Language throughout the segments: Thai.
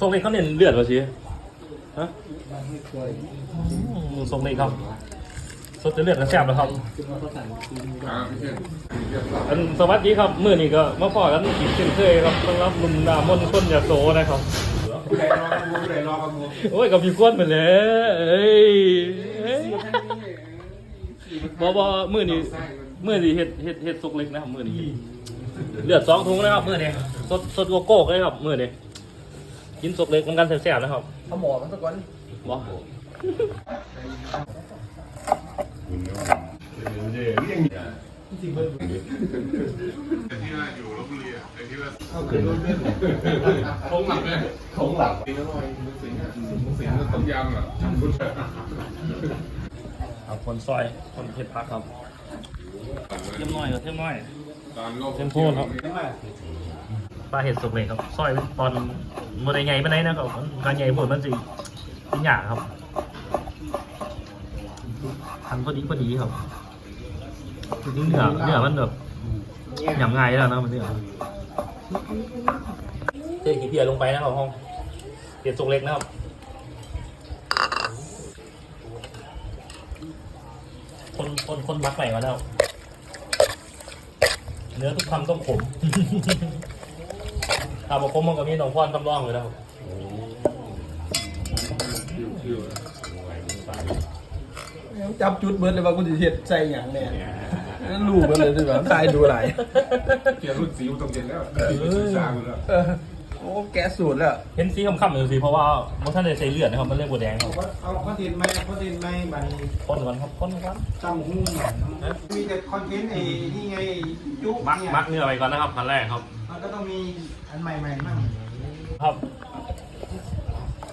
ทรงเล็กเขาเน้นเลือดป่ะชีฮะอืมทรงเล็กครับสดจะเลือดกระแสบแล้วครับอ่าพี่เช่นอันสวัสดีครับมื่อนี้ก็มาพอกันอีกเช่นเคยครับต้อนรับหนุ่มดามนคนยาโซนะครับผู้ใดรอกันมูผู้ใดรอกันมูโอ้ยกับพี่ก้นไปเลยเอ้ยเอ้ยบอบอมื่อนี้มื่อนี้เห็ดเห็ดเห็ดสุกเล็กนะครับมื่อนี้เลือดสองถุงนะครับมื่อนี้สดสดโกโก้เลยครับมื่อนี้ กินสุกเล็กเหมือนกันแซ่บๆนะครับเอาหมอมันสักวันบอเดี๋ยวเรียงที่ว่าอยู่ลบบุรีอะไอ้ที่ว่าของหลับเนี่ยของหลับกินอร่อยมึงสิงอะมึงสิงก็ต้มยำอะทำรุ่นแบบครับคนซอยคนเผ็ดพักครับเทียมน้อยครับเทียมน้อยตอนโลกเทียมโทนครับปลาเห็ดสุกเลยครับซอยตอน มันใหญ่ไปไหนใดนะครับการใหญ่ผลมันสิกินยากครับทำพอดีพอดีครับคือเนื้อเนื้อมันแบบหยำง่ายแล้วนะมันเนื้อเทขี้เพียลงไปนะครับห้องเห็ดสุกเล็กนะครับคนคนคนมักใหม่มาแล้ว เนื้อทุกคำต้องขม ถ้าบอกขมมันก็มีหนองพรตำร่องเลยแล้วจับจุดเบิร์ดเลยว่ากูจะเฮ็ดใส่หยังแน่นั่นรู้เบิร์ดเลยสิว่าตายดูหลายเกี่ยวรุ่นสิวตรงเย็นแล้วสิวสร้างแล้วเออ โอ้แกะสูตรแล้วเห็นสีคำๆอยู่สิเพราะว่ามันท่านได้ใส่เลือดนะครับมันเรียกบัวแดงครับเอาคอนเทนต์ไหมคอนเทนต์ไหมบัดนี้คนก่อนครับคนก่อนตำหุ้งมีแต่คอนเทนต์ไอ้นี่ไงยุมักเนี่ยมักเนื้อไปก่อนนะครับขั้นแรกครับ มันก็ต้องมีอันใหม่ๆมั่งครับ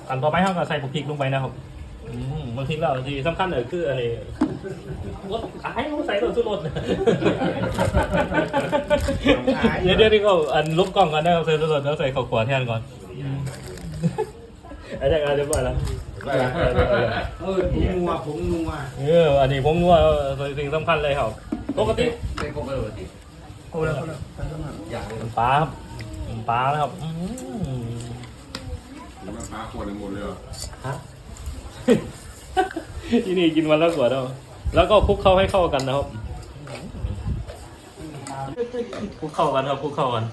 อันต่อไปเขาก็ใส่พริกลงไปนะครับ อืมบางทีเราที่สำคัญเลยคืออะไรรสขายเขาใส่รสสุรสเดี๋ยวเดี๋ยวนี้ก็อันลบกล้องกันนะครับใส่รสแล้วใส่ข้าวขวแทนก่อนอันนี้ก็เรียบร้อยแล้วเออผมนัวผมนัวเอออันนี้ผมว่าสิ่งสำคัญเลยครับปกติเป็นโคเวอร์ดิโอ้แล้วโอ้แล้วอย่างเลยน้ำปลาครับน้ำปลานะครับอืมแล้วมันปลาขวดหมดเลยเหรอฮะ ที่นี่กินวันละขวดแล้วแล้วก็คลุกเข้าให้เข้ากันนะครับคลุกเข้ากันครับคลุกเข้ากัน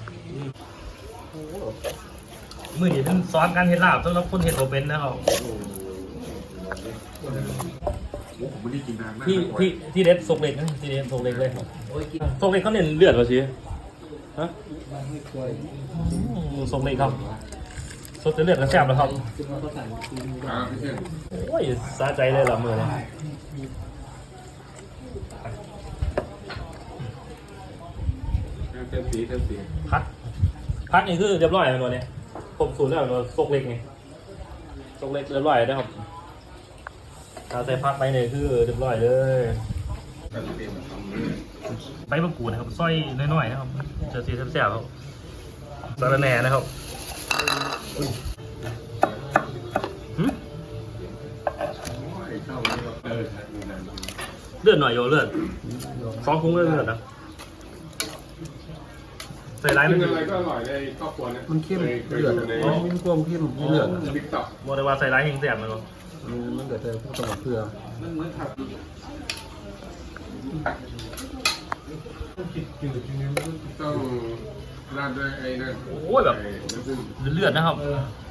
มือนี้เป็นสอนการเห็ดลาบสำหรับคนเห็ดโอเป็นนะครับโอ้ผมไม่ได้กินนานมากที่ที่ที่เด็ดสกเล็กนะที่เด็ดสกเล็กเลยครับโอ้ยกินสกเล็กเขาเน้นเลือดป่ะชีฮะมันไม่ควรอืมสกเล็กครับ สดจะเลือดกระแสบแล้วครับคือมันก็สั่งกินอ่าพี่เช่นโอ้ยสะใจเลยละมือเลยเต็มสีเต็มสีพัด พัดนี่คือเรียบร้อยแล้วตัวเนี้ยผมสูตรแล้วตัวสกเล็กไงสกเล็กเรียบร้อยนะครับถ้าใส่พัดไปเนี่ยคือเรียบร้อยเลยแบบเต็มทำเลยใบมะกรูดนะครับซอยน้อยๆนะครับจะสีแซ่บๆครับสาระแหน่นะครับหึโอ้ย เข้าเลยเออใช่ดูนานเลือดหน่อยโยเลือดสองคุ้งเลือดเลือดนะใส่ไรกิมันนอะไรก็อร่อยในครอบครัวนะมันเข้มเคยเคยเลือดดูในมันมีความเข้มที่เลือดติ๊กต็อกบอกเลยว่าใส่ไรแห้งแซ่บนะครับมันเกิดจากพวกตะกั่วเกลือมันเหมือนผักต้อง ราดด้วยไอ้นั่นโอ้ยแบบไน้ำผึ้งเลือดนะครับ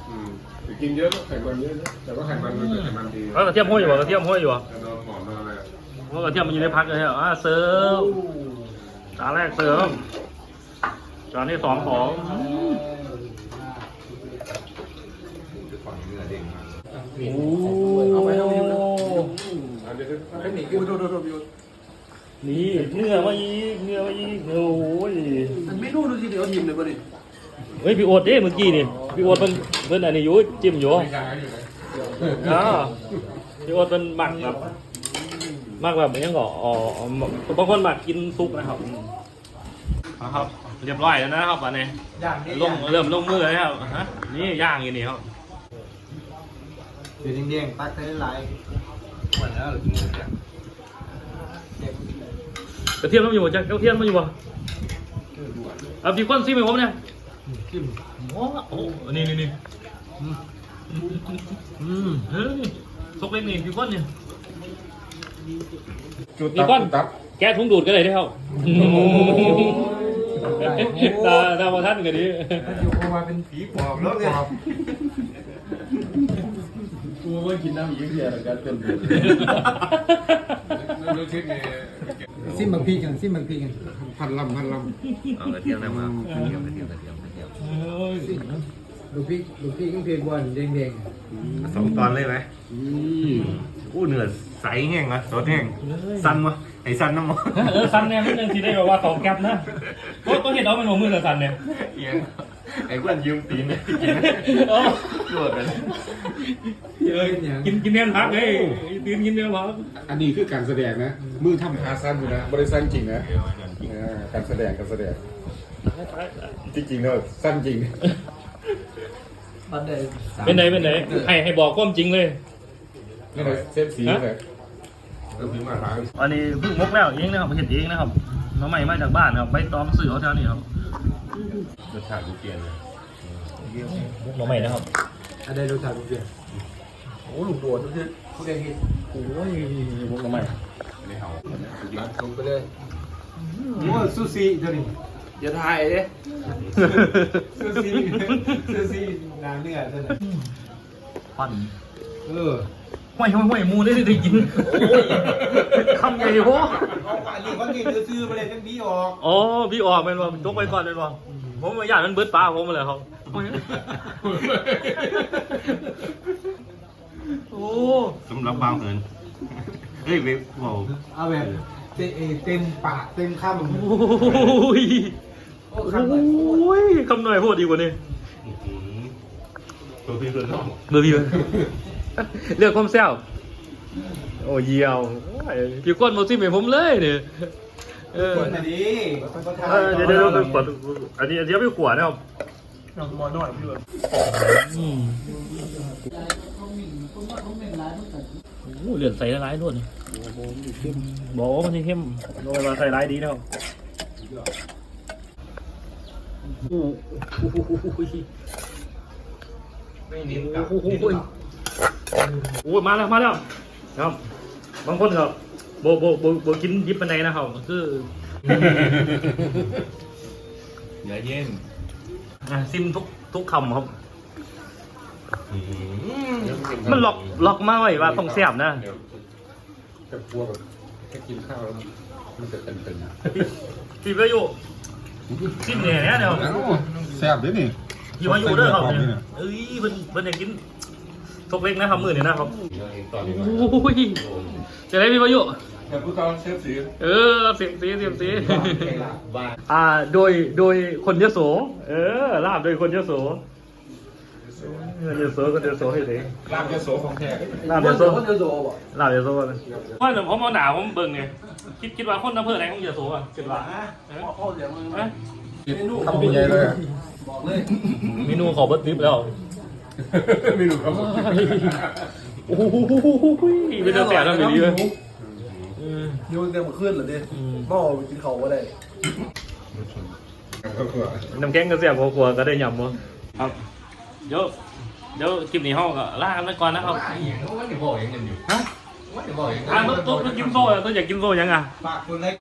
อืมแต่กินเยอะก็ไขมันเยอะนะแต่ว่าไขมันมันเป็นไขมันดีแล้วกระเทียมห้อยอยู่บ่กระเทียมห้อยอยู่บ่แต่โดนหมอนโดนอะไรอะเพราะกระเทียมมันอยู่ในพักเลยอะเสิร์ฟจานแรกเสิร์ฟจานที่สองของโอ้เอาไปเอาไปเอาอันนี้คือเทคนิคคือดูดูดูดู นี่เนื้อมาอีกเนื้อมาอีกโอ้ยมันไม่รู้ดูทีเดียวทีมเลยป่ะนี่เฮ้ยพี่โอ๊ตเด้เมื่อกี้นี่พี่โอ๊ตเพิ่นเพิ่นอันนี้อยู่จิ้มอยู่ไม่ใช่อยู่ไหนอ่าพี่โอ๊ตเพิ่นหมักแบบหมักแบบยังก็อ๋อบางคนหมักกินซุปนะครับเอาครับเรียบร้อยแล้วนะครับอันนี้อย่างนี้ลงเริ่มลงมือแล้วครับฮะนี่ย่างอยู่นี่ครับเดี๋ยวแดงๆตักได้หลายหมดแล้วหรือกินเนี่ยก ระเทียมต้องอยู่บ่จ๊ะกระเทียมต้องอยู่บ่เอาพี่ก้นซิมให้ผมเนี่ยเข้มโอ้โหนี่นี่นี่อืมเฮ้ยซกเล็กนี่พี่ก้อนเนี่ยจุดพี่ก้อนแกะถุงดูดก็เลยได้ครับตาตาพอท่านกันดิอยู่ประมาณเป็นผีปอบแล้วเนี่ยกูว่ากินน้ำอีกเดียวแล้วกันเป็นดูทิศนี่ ซิมบางพีกันซิมบางพีกันพันลำพันลเอากระเทียมได้มากระเทียมกระเทียมกระเทียมกระเทียมลูกพี่ลูกพี่ก็เพลงบอลแดงสองตอนเลยไหมอู้เนื้อใสแห้งวะสดแห้งสั้นวะไอ้สั้นน้ำมันเออซันเนี่ยมันยังทีได้แบบว่าเขาแก๊ปนะก็ก็เห็นเอาเป็นหัวมือกับซันเนี่ย เอียง ไอ้กวนยืมตีนเลยกินนะโอ้โดดเลยเออกินกินเนื้อพักเฮ้ยตีนกินเนื้อพักำอันนี้คือการแสดงนะ มือทำหาสั้นอยู่นะบริสั้นจริงนะเออการแสดงการแสดงจริงๆเนอะสั้นจริงมันได้เป็นไหนเป็นไหนให้ให้บอกความจริงเลยนี่เลยเซฟสีเลยเออพิมพ์มาหาอันนี้เพิ่งมกแล้วเองนะครับเห็นเองนะครับน้องใหม่มาจากบ้านครับใบตองสื่อเขาแถวนี้ครับ รสชาติดูเปลี่ยนเลยน้องใหม่นะครับๆอะไรรสชาติเปลี่ยนโอ้ลูกโดดคือผู้ใดเห็นโอ้ยมกน้องใหม่ไม่เอาลงไปเลยโอ้ซูซี่เดี๋ยวนี้อย่าถ่ายเด้ซูซี่ซูซี่น้ำเนื้อเท่านั้นปั่นเออ ห้วยห้วยห้วยมูได้ได้กินคำใหญ่โหเอาอันนี้เขาเก็บซื้อไปเลยจังบี้ออกอ๋อพี่ออกเป็นว่าจกไปก่อนเป็นว่าผมไม่อยากมันเบิดปลาผมมาเลยครับโอ้สำหรับบางเหินเฮ้ยเว็บบอกเอาแบบเต็มเต็มปากเต็มคำโอ้ยโอ้คำหน่อยโอ้ยคำหน่อยพูดดีกว่านี้ตัวพี่เพื่อนน้องเบอร์พี่เลือ กความแซวโอ้เยี่ยวโอ้ยพี่ก้นมาซิมให้ผมเลยเนี่ยเออคนมาดิเออเดี๋ยวเดี๋ยวเดี๋ยวไปกดอันนี้อันนี้ไปขวดนะครับน้องมอน้อยพี่ว่าอืมโอ้โหเหลือใส่ร้ายๆด้วยนี่บอกว่ามันจะเข้มโดยมาใส่ร้ายดีแล้วโอ้โหไม่นิ่มกับโอ้โหโอ้ยมาแล้วมาแล้วครับบางคนครับโบโบโบโบกินยิบปันไดนะครับคืออย่าเย็นอะซิมทุกทุกคำครับ มันล็อกล็อกมาไว้ว่าต้องแซ่บนะ เดี๋ยวจะกลัวแบบแค่กินข้าวแล้วมันจะเป็นเป็นพี่พายุซิมเนี่ยเนี่ยเดี๋ยวแซ่บด้วยนี่พี่พายุเด้อครับเนี่ยเอ้ยเพิ่นเพิ่นอยากกิน ทกเล็กนะครับมือนี่นะครับตอนนี้โอ้ยจะได้พี่พายุแต่ผู้ตอนเชฟสีเออเสียงสีเสียงสีบ้าอ่าโดยโดยคนยโสเออลาบโดยคนยโสคนยโสคนยโสให้เลยลาบยโสของแท้ลาบยโสคนจะโดบ่ลาบยโสเลยว่าแต่ผมเอาหนาผมเบิ่งไงคิดคิดว่าคนอำเภอไหนของยโสอะคิดว่าเออพ่อเสียงมึงเอ๊ะทำยังไงเลยบอกเลยเมนูขอเบิร์ดดิฟแล้ว ไม่รู้ครับโอ้โหเป็นเดือดแปดแล้วมีดีเลยเออยูเต็มขึ้นเหรอดิหม้อไปกินเขาก็ได้น้ำแข็งก็เสียบหัวครัวก็ได้ยำมั้งครับเดี๋ยวเดี๋ยวคลิปนี้ห้องก็ลากันไปก่อนนะครับว่าจะบอกยังกันอยู่ฮะว่าจะบอกยังอะต้องต้องกินโซ่อะต้องอยากกินโซ่ยังอะปากคนเล็ก